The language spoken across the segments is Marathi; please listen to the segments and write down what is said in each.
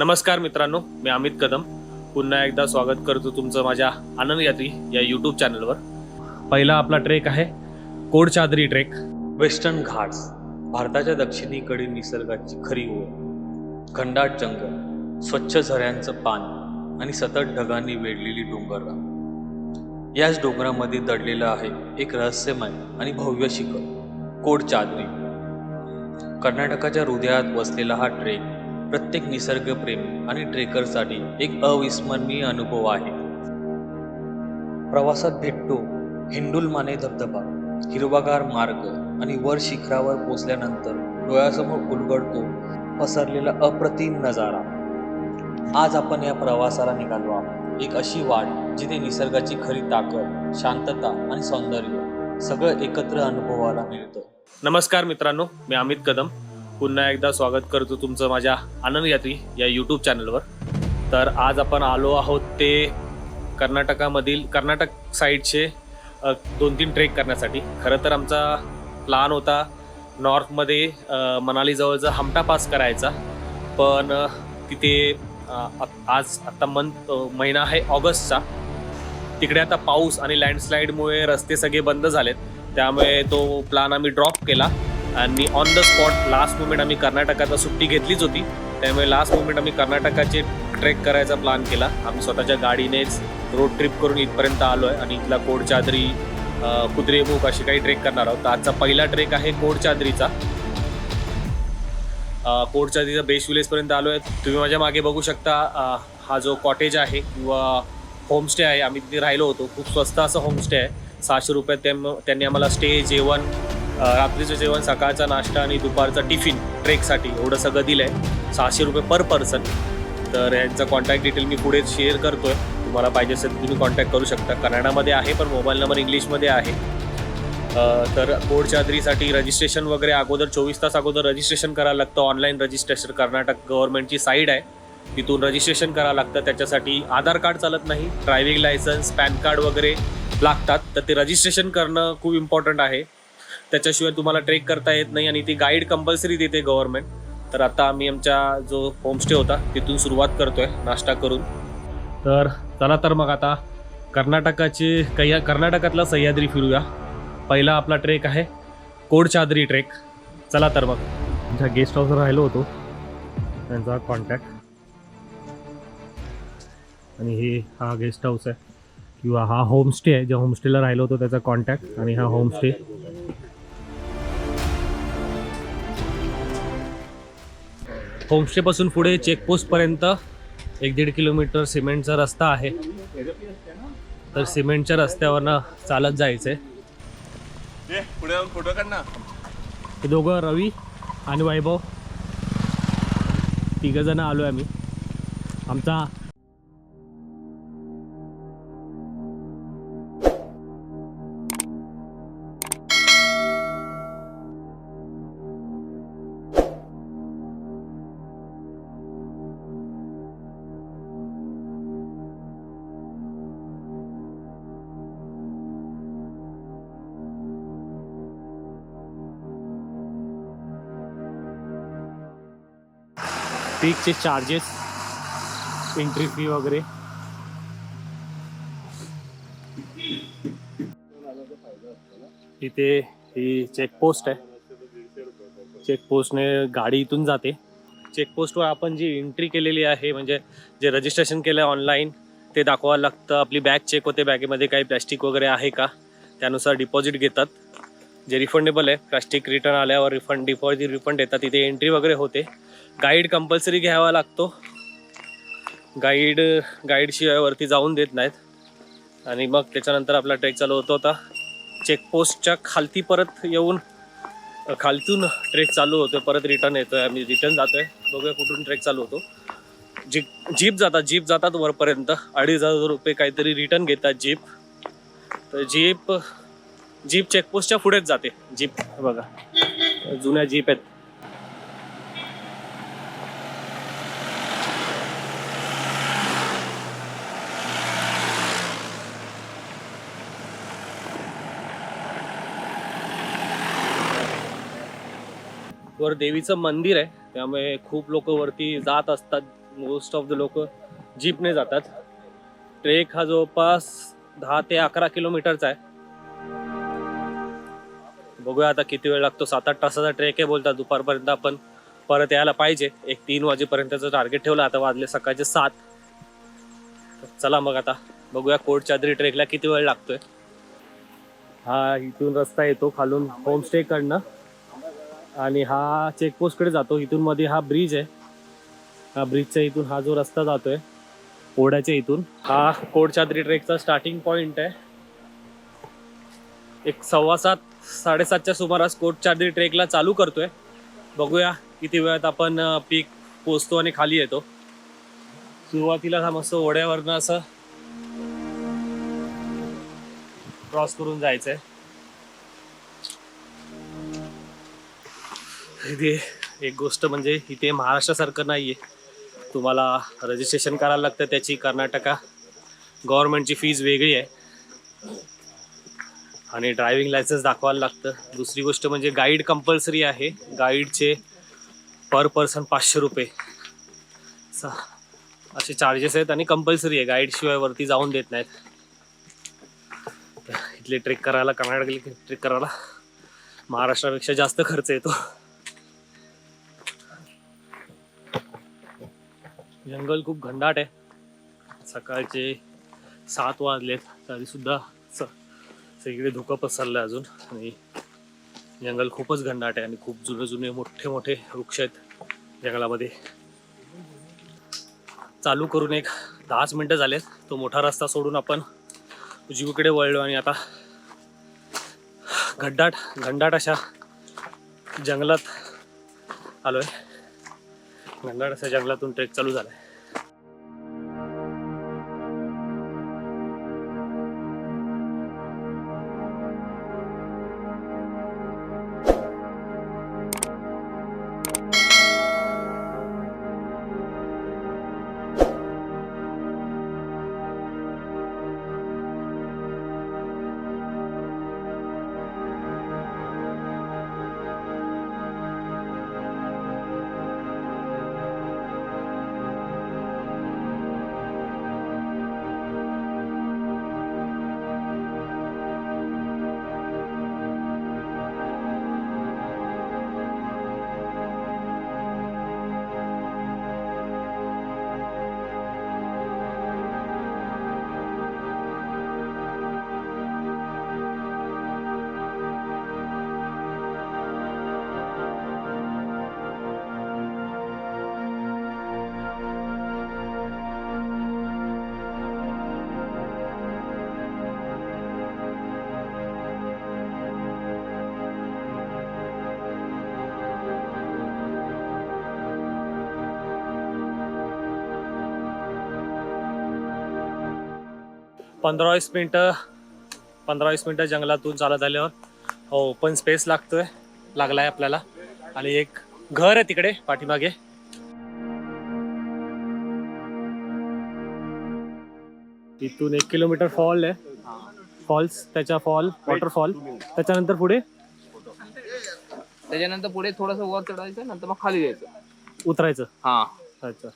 नमस्कार मित्रांनो मी अमित कदम. पुन्हा एकदा स्वागत करतो तुमचं माझ्या आनंद यात्री या यूट्यूब चॅनलवर पहिला आपला ट्रेक आहे कोडचादरी ट्रेक वेस्टर्न घाट्स भारताच्या दक्षिणेकडील निसर्गाची खरी ओळ. खंडाट जंगल स्वच्छ झऱ्यांचं पाणी आणि सतत ढगांनी वेढलेली डोंगर याच डोंगरामध्ये दडलेलं आहे एक रहस्यमय आणि भव्य शिखर कोड चादरी कर्नाटकाच्या हृदयात वसलेला हा ट्रेक प्रत्येक निसर्गप्रेम आणि ट्रेकरसाठी एक अविस्मरणीय अनुभव आहे. प्रवासात भेटतो हिंडुलमाने धबधबा हिरवागार मार्ग आणि वर शिखरावर पोचल्यानंतर डोळ्यासमोर उलगडतो पसरलेला अप्रतिम नजारा. आज आपण या प्रवासाला निघालो आहोत. एक अशी वाट जिथे निसर्गाची खरी ताकद शांतता आणि सौंदर्य सगळं एकत्र अनुभवाला मिळतं. नमस्कार मित्रांनो मी अमित कदम. पुन्हा एकदा स्वागत करतो तुमचं माझ्या आनंद यात्री या यूट्यूब चॅनलवर तर आज आपण आलो आहोत ते कर्नाटकामधील कर्नाटक साईडचे दोन तीन ट्रेक करण्यासाठी. खरं तर आमचा प्लान होता नॉर्थमध्ये मनालीजवळचा हमटा पास करायचा. पण तिथे आ- आज आत्ता मंथ महिना आहे ऑगस्टचा. तिकडे आता पाऊस आणि लँडस्लाईडमुळे रस्ते सगळे बंद झालेत. त्यामुळे तो प्लान आम्ही ड्रॉप केला. आणि on the spot last moment आम्ही कर्नाटकात सुट्टी घेतलीच होती. त्यामुळे लास्ट मुमेंट आम्ही कर्नाटकाचे ट्रेक करायचा प्लॅन केला. आम्ही स्वतःच्या गाडीनेच रोड ट्रिप करून इथपर्यंत आलो आहे आणि इथला कोडचादरी कुद्रेमुख असे काही ट्रेक करणार आहोत. तर आजचा पहिला ट्रेक आहे कोडचादरीचा अ, कोडचादरीचा बेस विलेजपर्यंत आलो आहे तुम्ही माझ्या मागे बघू शकता हा जो कॉटेज आहे किंवा होमस्टे आहे. आम्ही तिथे राहिलो होतो. खूप स्वस्त असं होमस्टे आहे. सहाशे रुपयात त्यां त्यांनी आम्हाला स्टे जेवण रात्रीचं जेवण सकाळचा नाश्ता आणि दुपारचा टिफिन ट्रेकसाठी एवढं सगळं दिलं आहे सहाशे रुपये पर पर्सन तर यांचा कॉन्टॅक्ट डिटेल मी पुढे शेअर करतो आहे तुम्हाला पाहिजे असेल तुम्ही कॉन्टॅक्ट करू शकता. कन्नडामध्ये आहे पण मोबाईल नंबर इंग्लिशमध्ये आहे. तर कोड चादरीसाठी रजिस्ट्रेशन वगैरे अगोदर चोवीस तास अगोदर रजिस्ट्रेशन करायला लागतं. ऑनलाईन रजिस्ट्रेशन कर्नाटक गव्हर्नमेंटची साईड आहे. तिथून रजिस्ट्रेशन करावं लागतं. त्याच्यासाठी आधार कार्ड चालत नाही. ड्रायव्हिंग लायसन्स पॅन कार्ड वगैरे लागतात. तर ते रजिस्ट्रेशन करणं खूप इम्पॉर्टंट आहे. त्याच्याशिवाय तुम्हाला ट्रेक करता येत नाही आणि ती गाईड कंपल्सरी देते गव्हर्नमेंट तर आता आम्ही आमच्या जो होमस्टे होता तिथून सुरुवात करतोय नाश्ता करून. तर चला तर मग आता कर्नाटकाची कैया कर्नाटकातला सह्याद्री फिरूया. पहिला आपला ट्रेक आहे कोडचादरी ट्रेक चला तर मग. ज्या गेस्ट हाऊसवर राहिलो होतो. त्यांचा कॉन्टॅक्ट आणि हे हा गेस्ट हाऊस आहे. किंवा हा होमस्टे आहे. ज्या होमस्टेला राहिलो होतो त्याचा कॉन्टॅक्ट आणि हा होमस्टे होमस्टेपासून पुढे चेकपोस्टपर्यंत एक दीड किलोमीटर सिमेंटचा रस्ता आहे. तर सिमेंटच्या रस्त्यावरनं चालत जायचं आहे ये पुढे जाऊन फोटो काढ ना. हे दोघं रवी आणि वैभव. तिघंजणं आलो आहे आम्ही. आमचा पीकचे चार्जेस एंट्री फी वगैरे. इथे ही चेकपोस्ट आहे. चेकपोस्टने गाडी इथून जाते. चेकपोस्टवर आपण जी एंट्री केलेली आहे म्हणजे जे रजिस्ट्रेशन केलं आहे ऑनलाईन ते दाखवावं लागतं. आपली बॅग चेक होते बॅगेमध्ये काही प्लॅस्टिक वगैरे आहे का? त्यानुसार डिपॉझिट घेतात. जे रिफंडेबल आहे प्लॅस्टिक रिटर्न आल्यावर रिफंड डिपॉझिट रिफंड येतात तिथे एंट्री वगैरे होते. गाईड कंपल्सरी घ्यावा लागतो. गाईड गाईडशिवाय वरती जाऊन देत नाहीत. आणि मग त्याच्यानंतर आपला ट्रेक चालू होतो होता चेकपोस्टच्या खालती परत येऊन खालतून ट्रेक चालू होतोय. परत रिटर्न येतोय. आम्ही रिटर्न जातोय. बघूया कुठून ट्रेक चालू होतो. जी जीप जातात जीप जातात वरपर्यंत. अडीच हजार रुपये काहीतरी रिटर्न घेतात जीप. तर जीप जीप चेकपोस्टच्या पुढेच जाते. जीप बघा. जुन्या जीप आहेत. वर देवीचं मंदिर आहे. त्यामुळे खूप लोक वरती जात असतात. मोस्ट ऑफ द लोक जीपने जातात. ट्रेक हा जवळपास दहा ते अकरा किलोमीटरचा आहे. बघूया आता किती वेळ लागतो. सात आठ तासाचा ट्रेक आहे बोलतात दुपारपर्यंत आपण. परत यायला पाहिजे. एक तीन वाजेपर्यंतचं टार्गेट ठेवलं. आता वाजले सकाळचे सात. चला मग आता. बघूया कोट चादरी ट्रेकला किती वेळ लागतोय. हा इथून रस्ता येतो खालून. होमस्टे कडनं. आणि हा चेकपोस्टकडे जातो. इथून मध्ये हा ब्रिज आहे. हा ब्रिजच्या इथून हा जो रस्ता जातोय ओढ्याच्या इथून हा कोटचाद्री ट्रेकचा स्टार्टिंग पॉइंट आहे. एक सव्वा सात साडेसातच्या सुमारास कोटचाद्री ट्रेकला चालू करतोय. बघूया किती वेळात आपण पीक पोचतो आणि खाली येतो. सुरुवातीला हा मस्त ओढ्यावरनं असं क्रॉस करून जायचंय. इथे एक गोष्ट म्हणजे इथे महाराष्ट्रासारखं नाहीये. तुम्हाला रजिस्ट्रेशन करायला लागतं त्याची कर्नाटका. गव्हर्नमेंटची फीज वेगळी आहे. आणि ड्रायव्हिंग लायसन्स दाखवायला लागतं. दुसरी गोष्ट म्हणजे गाईड कंपल्सरी आहे. गाईडचे पर पर्सन पाचशे रुपये. असे चार्जेस आहेत आणि कंपल्सरी आहे. गाईडशिवाय वरती जाऊन देत नाहीत. इथले ट्रेक करायला कर्नाटक ट्रेक करायला महाराष्ट्रापेक्षा जास्त खर्च येतो. जंगल खूप घंडाट आहे. सकाळचे सात वाजलेत तरीसुद्धा स सगळे धुकं पसरलं आहे अजून. आणि जंगल खूपच घनदाट आहे आणि खूप जुने जुने मोठे मोठे वृक्ष आहेत जंगलामध्ये. चालू करून एक दहाच मिनटं झालेत. तो मोठा रस्ता सोडून आपण उजवीकडे वळलो आणि आता घड्डाट घंडाट अशा जंगलात आलोय. घंडाट अशा जंगलातून ट्रेक चालू झालाय. पंधरा वीस मिनटं पंधरा वीस मिनटं जंगलातून चालत आल्यावर. ओपन स्पेस लागतोय लागलाय आपल्याला. आणि एक घर आहे तिकडे पाठीमागे. इथून एक किलोमीटर फॉल आहे. फॉल्स त्याच्या फॉल वॉटरफॉल त्याच्यानंतर पुढे? त्याच्यानंतर पुढे थोडस वर चढायचं नंतर मग खाली यायचं उतरायचं. हा. अच्छा.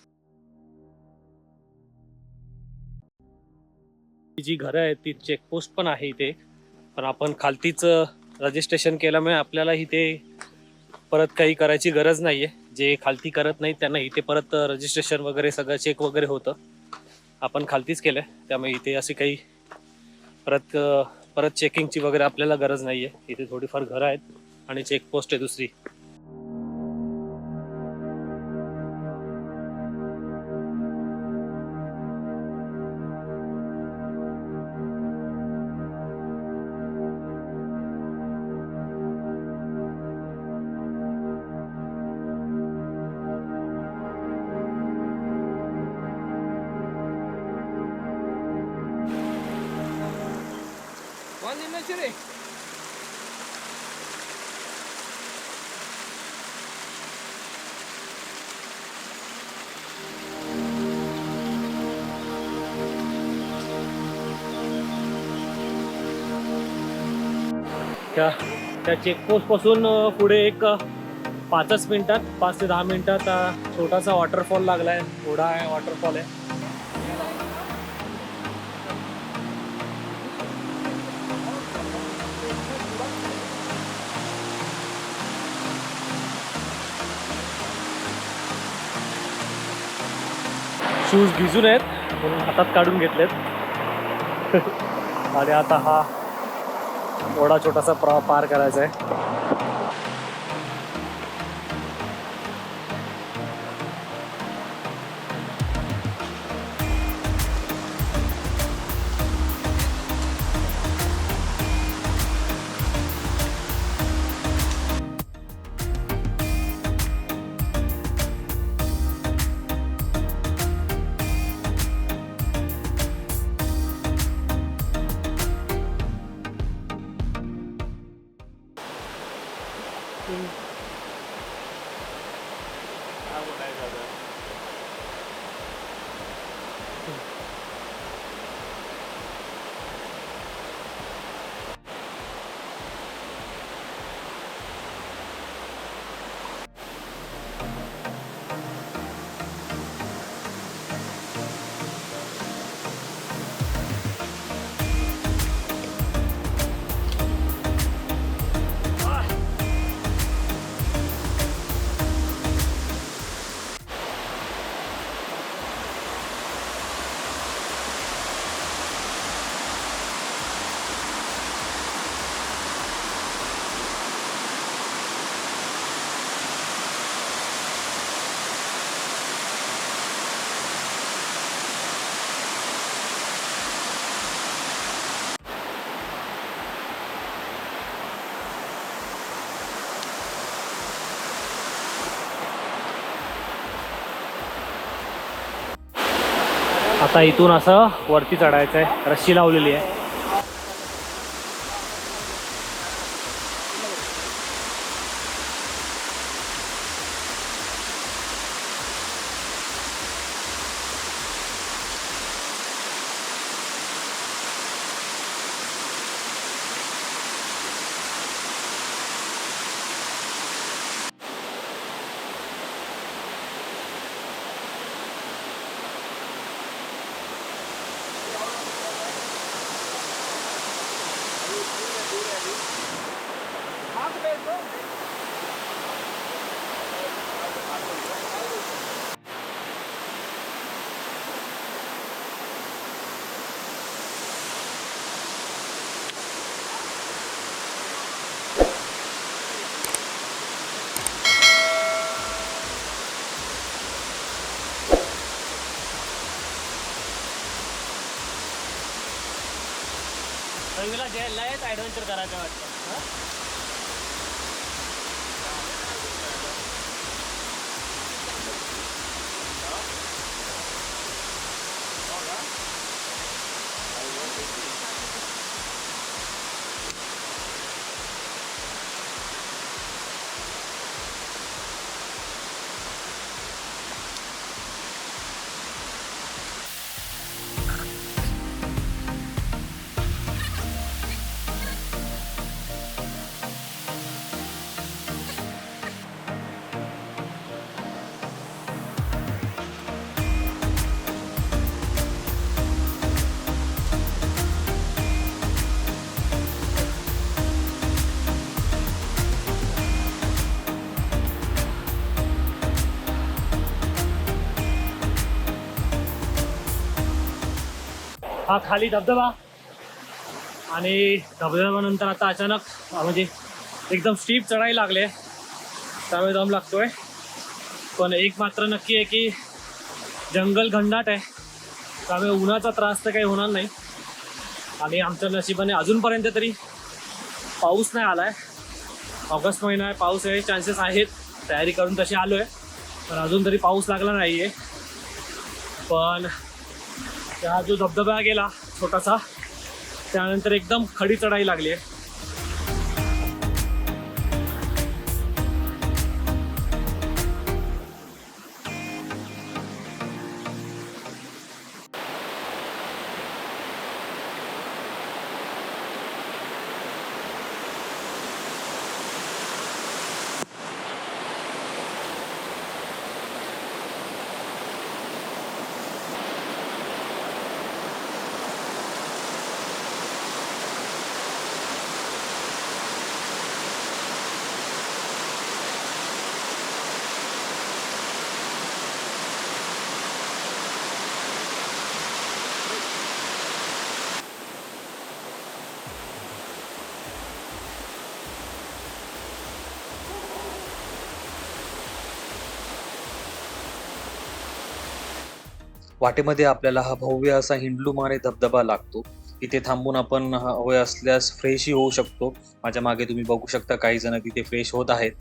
जी घरं आहेत ती चेकपोस्ट पण आहे इथे. पण आपण खालतीच रजिस्ट्रेशन केल्यामुळे आपल्याला इथे परत काही करायची गरज नाही आहे जे खालती करत नाहीत त्यांना इथे परत रजिस्ट्रेशन वगैरे सगळं चेक वगैरे होतं. आपण खालतीच केलं आहे त्यामुळे इथे अशी काही परत परत चेकिंगची वगैरे आपल्याला गरज नाही आहे इथे थोडीफार घरं आहेत आणि चेकपोस्ट आहे दुसरी. त्या त्या चेकपोस्टपासून पुढे एक पाचच मिनिटात पाच ते दहा मिनिटात छोटासा वॉटरफॉल लागलाय. थोडा आहे वॉटरफॉल आहे. शूज भिजून आहेत म्हणून हातात काढून घेतलेत. आणि आता हा ओढा छोटासा प्रा पार करायचा आहे. आता इथून असं वरती चढायचं आहे रस्सी लावलेली आहे. रवीला लयच ॲडव्हेंचर करायचं वाटतं. हा खाली धबधबा. आणि धबधब्यानंतर आता अचानक म्हणजे एकदम स्टीप चढाई लागले त्यामुळे दम लागतोय. पण एक मात्र नक्की आहे की जंगल घंडाट आहे. त्यामुळे उन्हाचा त्रास तर काही होणार नाही. आणि आमच्या नशिबाने अजूनपर्यंत तरी पाऊस नाही आलाय. ऑगस्ट महिना आहे पाऊस याचे चान्सेस आहेत. तयारी करून तशी आलो आहे पण अजून तरी पाऊस लागला नाही आहे पण त्या जो धबधबा गेला छोटासा त्यानंतर एकदम खडी चढाई लागली आहे. वाटेमध्ये आपल्याला हा भव्य असा हिंडलूमारे धबधबा लागतो. इथे थांबून आपण हवे असल्यास फ्रेशही होऊ शकतो. माझ्या मागे तुम्ही बघू शकता काही जण तिथे फ्रेश होत आहेत.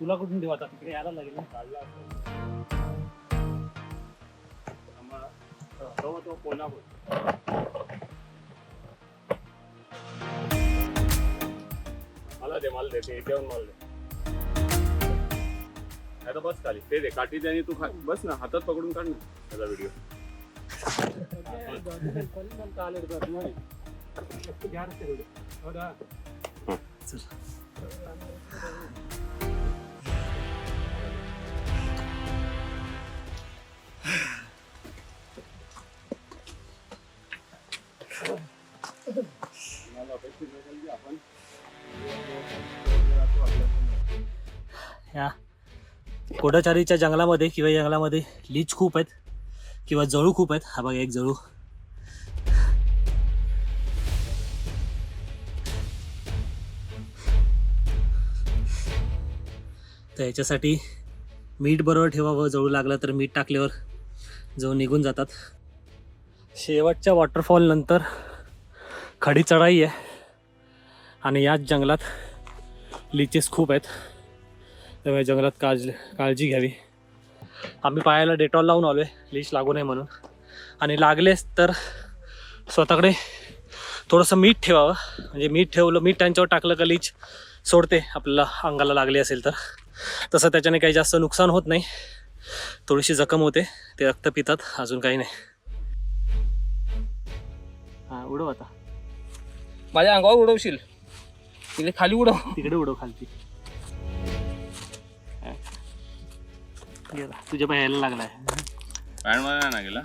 तुला कुठून देऊ आता? तिकडे यायला लागेल ना. मला दे मला दे ते इथे मला दे. आता बस खाली. ते दे काठी दे आणि तू खा. बस ना हातात पकडून काढ ना त्याचा व्हिडिओ या कोडाचारीच्या जंगलामध्ये किंवा जंगलामध्ये लीच खूप आहेत किंवा जळू खूप आहेत. हा बघा एक जळू. तर याच्यासाठी मीठ बरोबर ठेवावं. जळू लागलं तर मीठ टाकल्यावर जळू निघून जातात. शेवटच्या वॉटरफॉल नंतर खडी चढाई आहे. आणि याच जंगलात लिचेस खूप आहेत. त्यामुळे जंगलात काळजी काळजी घ्यावी. आम्ही पायाला डेटॉल लावून आलो आहे लीच लागू नये म्हणून. आणि लागलेच तर स्वतःकडे थोडंसं मीठ ठेवावं. म्हणजे मीठ ठेवलं मीठ त्यांच्यावर टाकलं का लीच सोडते आपल्याला अंगाला लागली असेल तर. तसं त्याच्याने काही जास्त नुकसान होत नाही. थोडीशी जखम होते ते रक्त पितात अजून काही नाही. हां उडव आता. माझ्या अंगावर उडवशील. तिथे खाली उडव. तिकडे उडव खालती. गेला तुझ्या पायाला लागलाय. पॅन्टमध्ये नाही ना गेला?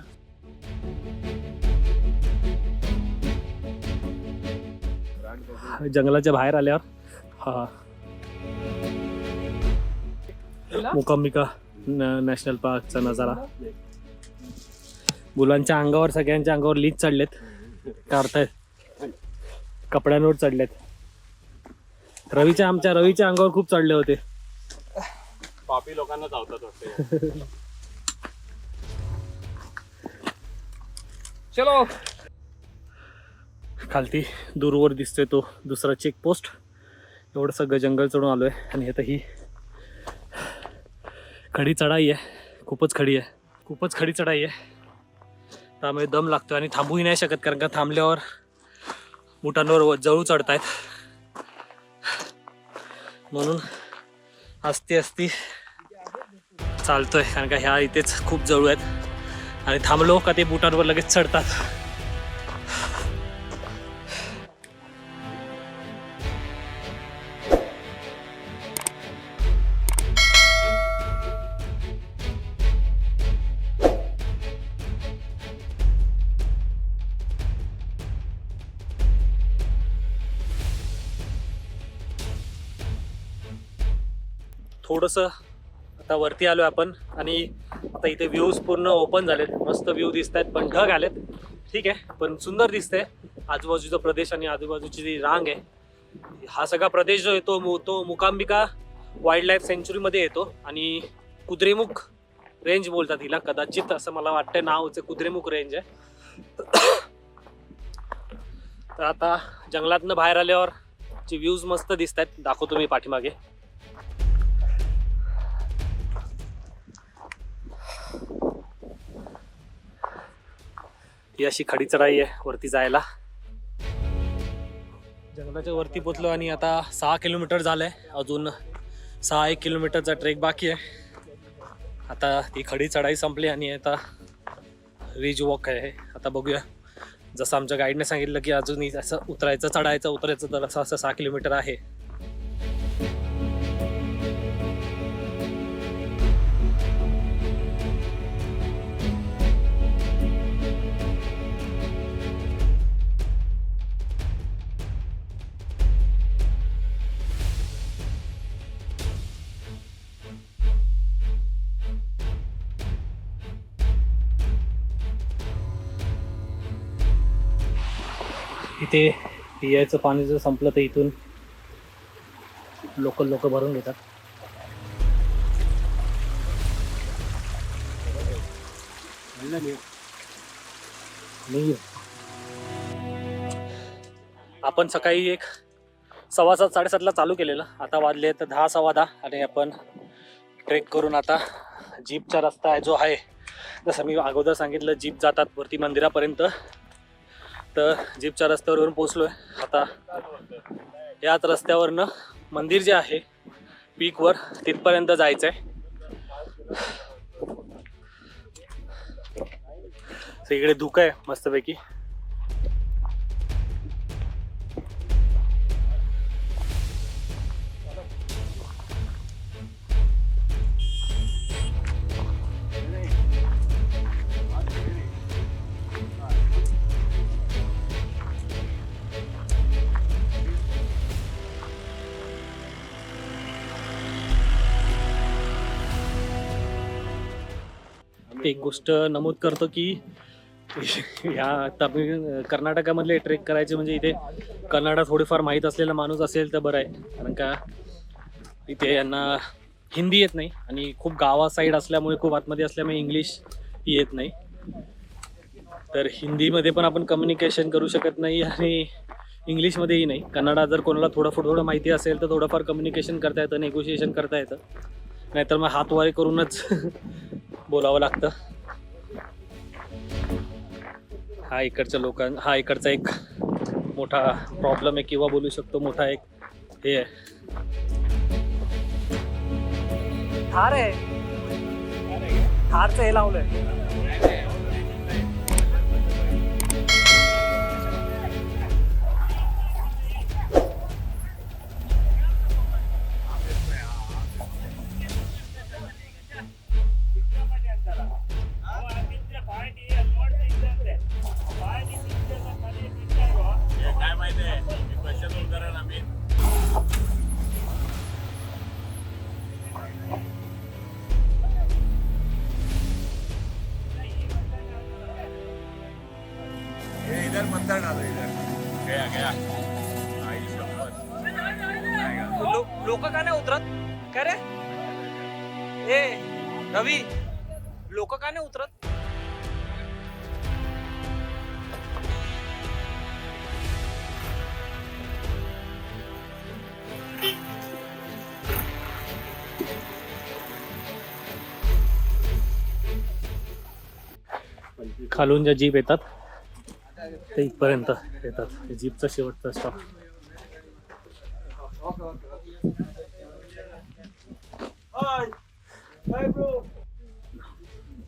जंगलाच्या बाहेर आल्यावर. हा मुकांबिका न- नॅशनल पार्कचा नजारा. मुलांच्या अंगावर सगळ्यांच्या अंगावर लीच चढलेत. काढतायत. कपड्यांवर चढलेत. रवीच्या आमच्या रवीच्या अंगावर खूप चढले होते. पापी लोकांना चावतात वाटते. चलो. खालती दूरवर दिसतोय तो दुसरा चेकपोस्ट एवढं सगळं जंगल चढून आलोय आणि आता ही खडी चढाई आहे. खूपच खडी आहे. खूपच खडी चढाई आहे. त्यामुळे दम लागतो आणि थांबूही नाही शकत कारण का थांबल्यावर मुठांवर व- जळू चढतायत. म्हणून असती असती चालतोय कारण का ह्या इथेच खूप जळू आहेत. आणि थांबलो का ते बुटांवर लगेच चढतात. थोडंसं आता वरती आलो आपण आणि आता इथे व्ह्यूज पूर्ण ओपन झालेत. मस्त व्ह्यू दिसत आहेत पण ढग आलेत. ठीक आहे पण सुंदर दिसतंय. आजूबाजूचा प्रदेश आणि आजूबाजूची जी रांग आहे हा सगळा प्रदेश जो येतो मु- तो मुकांबिका वाईल्ड लाईफ सेंच्युरीमध्ये येतो. आणि कुद्रेमुख रेंज बोलतात हिला कदाचित असं मला वाटतं नावचं कुद्रेमुख रेंज आहे. तर आता जंगलातनं बाहेर आल्यावर जे व्ह्यूज मस्त दिसत आहेत दाखवतो मी पाठीमागे. ही अशी खडी चढाई आहे वरती जायला. जंगलाच्या वरती पोचलो आणि आता सहा किलोमीटर झालंय. अजून सहा एक किलोमीटरचा ट्रेक बाकी आहे. आता ती खडी चढाई संपली आणि आता रिज वॉक आहे आता बघूया. जसं आमच्या गाईडने सांगितलं की अजूनही असं उतरायचं चढायचं उतरायचं तर असं असं सहा किलोमीटर आहे. इथे पियाचं पाणी जर संपलं तर इथून लोकल लोक भरून घेतात. आपण सकाळी एक सव्वा सात साडेसातला चालू केलेलं. आता वाजले तर दहा सव्वा दहा. आणि आपण ट्रेक करून आता जीपचा रस्ता आहे जो आहे. जसं मी अगोदर सांगितलं जीप जातात वरती मंदिरापर्यंत. तर जीपच्या रस्त्यावरून पोचलोय आता याच रस्त्यावरनं मंदिर जे आहे पीकवर तिथपर्यंत जायचं आहे इकडे धुकं आहे मस्तपैकी. एक गोष्ट नमूद करतो की या तमिळ कर्नाटकामधले ट्रेक करायचे म्हणजे इथे कन्नडा थोडीफार माहीत असलेला माणूस असेल तर बरं आहे. कारण का इथे यांना हिंदी येत नाही आणि खूप गावा साईड असल्यामुळे खूप आतमध्ये असल्यामुळे इंग्लिश येत नाही. तर हिंदीमध्ये पण आपण कम्युनिकेशन करू शकत नाही आणि इंग्लिशमध्येही नाही. कन्नडा जर कोणाला थोडं थोडं माहिती असेल तर थोडंफार कम्युनिकेशन करता येतं नेगोशिएशन करता येतं. नाहीतर मग हातवारे करूनच बोलावं लागतं. हा इकडच्या लोकां हा इकडचा एक मोठा प्रॉब्लेम आहे किंवा बोलू शकतो मोठा एक हे आहे. थार आहे. थारचं हे लावलंय. ए रवी लोक का नाही उतरत? खालून ज्या जीप येतात ते इथपर्यंत येतात. जीपचा शेवटचा स्टॉप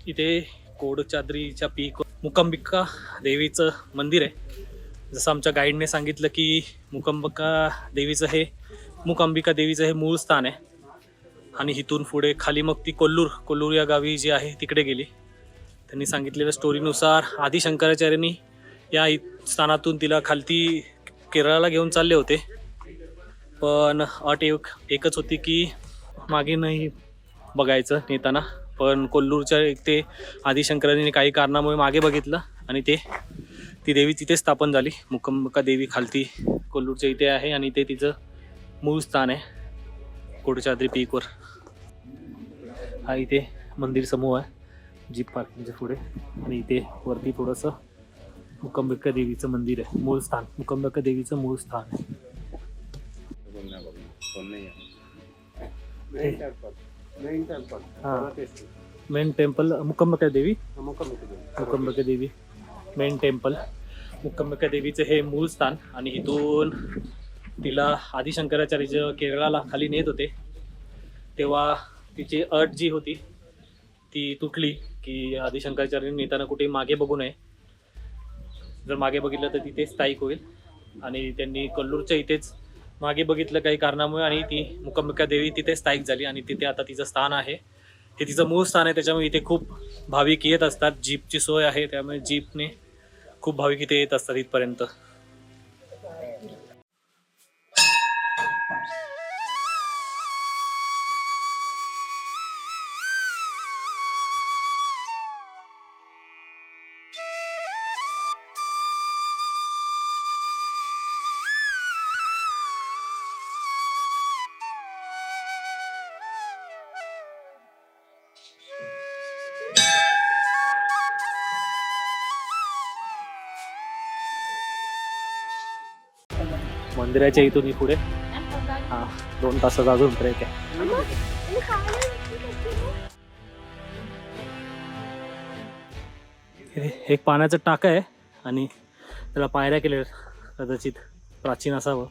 इथे कोडचादरीच्या पीक मुकंबिका देवीचं मंदिर आहे. जसं आमच्या गाईडने सांगितलं की मुकंबिका देवीचं हे मुकंबिका देवीचं हे मूळ स्थान आहे. आणि इथून पुढे खाली मग ती कोल्लूर कोल्लूर या गावी जी आहे तिकडे गेली. त्यांनी सांगितलेल्या स्टोरीनुसार आदी शंकराचार्यांनी या स्थानातून तिला खालती केरळाला घेऊन चालले होते. पण अट एक एकच होती की मागे नाही बघायचं नेताना. पण कोल्लूरच्या एक ते आदिशंकरांनी काही कारणामुळे मागे बघितलं आणि ते ती देवी तिथे स्थापन झाली. मुकंबका देवी खालती कोल्लूरच्या इथे आहे आणि ते तिचं मूळ स्थान आहे कोडचाद्री पीकवर. हा इथे मंदिर समूह आहे. जीप पार्किंगच्या पुढे. आणि इथे वरती थोडंसं मुकंबिका देवीचं मंदिर आहे. मूळ स्थान. मुकंबिका देवीचं मूळ स्थान आहे. हा। मेन टेम्पल मुकंबिका देवी? मुकंबिका देवी। मेन टेम्पल मुक्काम्बिका देवीचं हे मूळ स्थान आणि इथून तिला आदिशंकराचार्य जेव्हा केरळाला खाली नेत होते. तेव्हा तिची अट जी होती ती तुटली की आदिशंकराचार्यांनी नेताना कुठे मागे बघू नये. जर मागे बघितलं तर तिथे स्थायिक होईल. आणि त्यांनी कल्लूरच्या इथेच मागे बघितलं काही कारणामुळे आणि ती मुक्काम्बिका देवी तिथे स्थायिक झाली आणि तिथे आता तिचं स्थान आहे. हे तिचं मूळ स्थान आहे त्याच्यामुळे इथे खूप भाविक येत असतात. जीपची सोय आहे त्यामुळे जीपने खूप भाविक इथे येत असतात इथपर्यंत. मंदिराच्या इथून ही पुढे. हा दोन तासाचा अजून ट्रेक आहे. एक पाण्याचं टाकं आहे आणि त्याला पायऱ्या केल्या कदाचित प्राचीन असावं.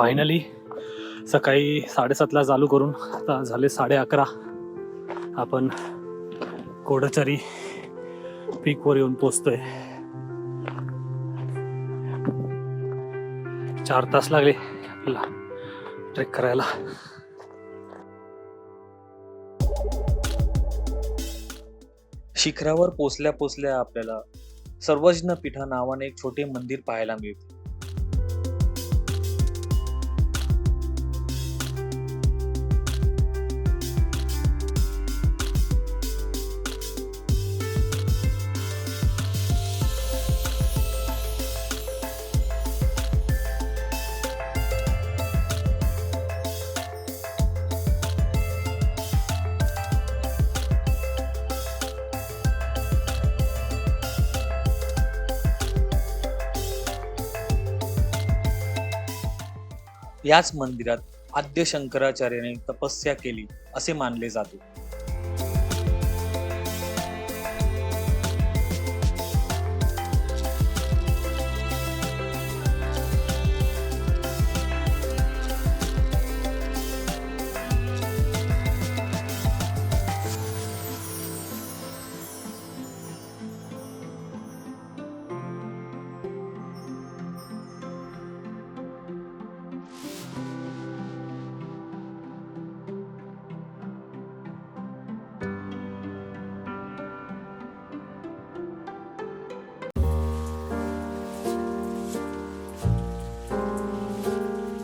फायनली सकाळी साडेसातला चालू करून आता झाले साडे अकरा आपण कोडचरी पीकवर येऊन पोचतोय. चार तास लागले आपल्याला ट्रेक करायला. शिखरावर पोचल्या पोचल्या आपल्याला सर्वज्ञ पीठा नावाने एक छोटे मंदिर पाहायला मिळते. याच मंदिरात आद्य शंकराचार्याने तपस्या केली असे मानले जाते.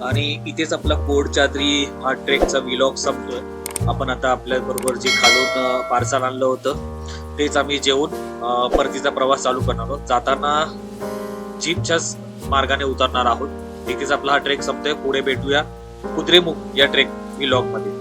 आणि इथेच आपला कोड चादरी हा ट्रेकचा विलॉग संपतोय. आपण आता आपल्या बरोबर जे खालून पार्सल आणलं होतं तेच आम्ही जेवून परतीचा प्रवास चालू करणार आहोत. जाताना जीपच्याच मार्गाने उतरणार आहोत. इथेच आपला हा ट्रेक संपतोय. पुढे भेटूया कुद्रेमुख या ट्रेक विलॉगमध्ये.